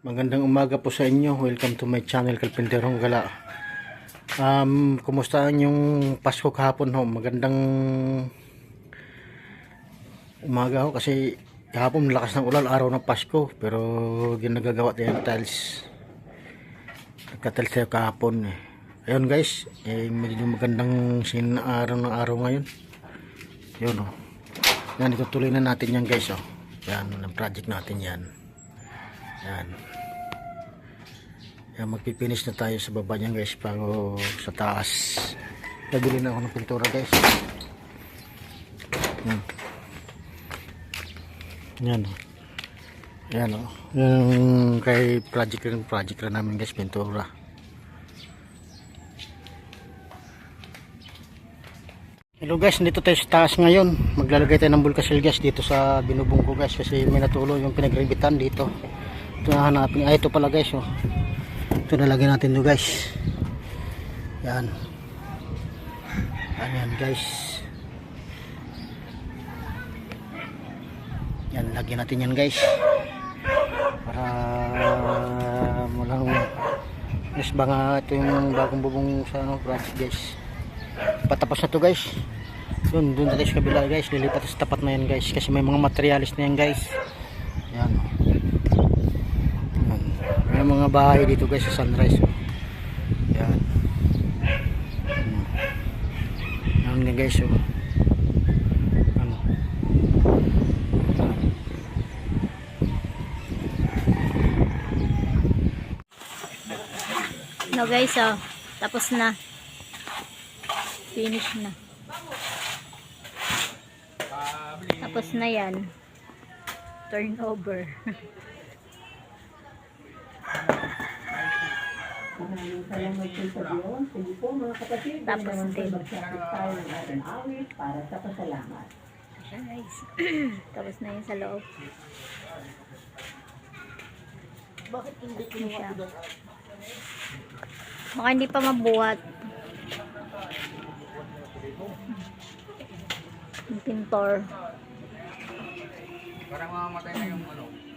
Magandang umaga po sa inyo. Welcome to my channel, Kalpenterong Gala. Um, kumusta yung Pasko kahapon ho? Magandang umaga ho kasi kahapon malakas ng ulan, araw ng Pasko. Pero ginagagawa tayo ng tiles. Nagka-tiles tayo kahapon eh. Ayun guys, eh, medyo magandang sin araw ng araw ngayon. Yun oh. Yan, itutuloy na natin yan guys oh. Yan, ang project natin yan. Yan. Yan, magpipinish na tayo sa baba niyan guys bago sa taas. Nabili na ako ng pintura guys. Yan. Yan. oh. Yan o. Yung kay project rin, project rin namin guys, pintura. Hello guys, dito tayo sa taas ngayon. Maglalagay tayo ng bulkasil gas dito sa binubong ko guys kasi may natulo yung pinagribitan dito. Ito na hanapin. Ay, ito pala guys. Oh. Ito nalagay natin ito guys. Yan. Yan yan guys. Yan, lagyan natin yan guys. Para walang Yes, baka ito yung bagong bubong sa ano, project guys patapos na to guys dun dun na sa kabila guys lilipat sa tapat na yan guys kasi may mga materialis na yan guys yan yan may mga bahay dito guys sa sunrise oh. yan yan yan guys oh. ano No guys, oh. Tapos na. Finish na. Tapos na yan. Turnover. Maraming salamat po sa Diyos. Sige po mga kapatid. Tapos din. magsasabit tayo ng ating awit para sa pasalamat. Guys. Tapos na yun sa loob. Bakit hindi Siya. Baka hindi pa mabuhat. Yung pintor. Parang mamamatay na yung ano.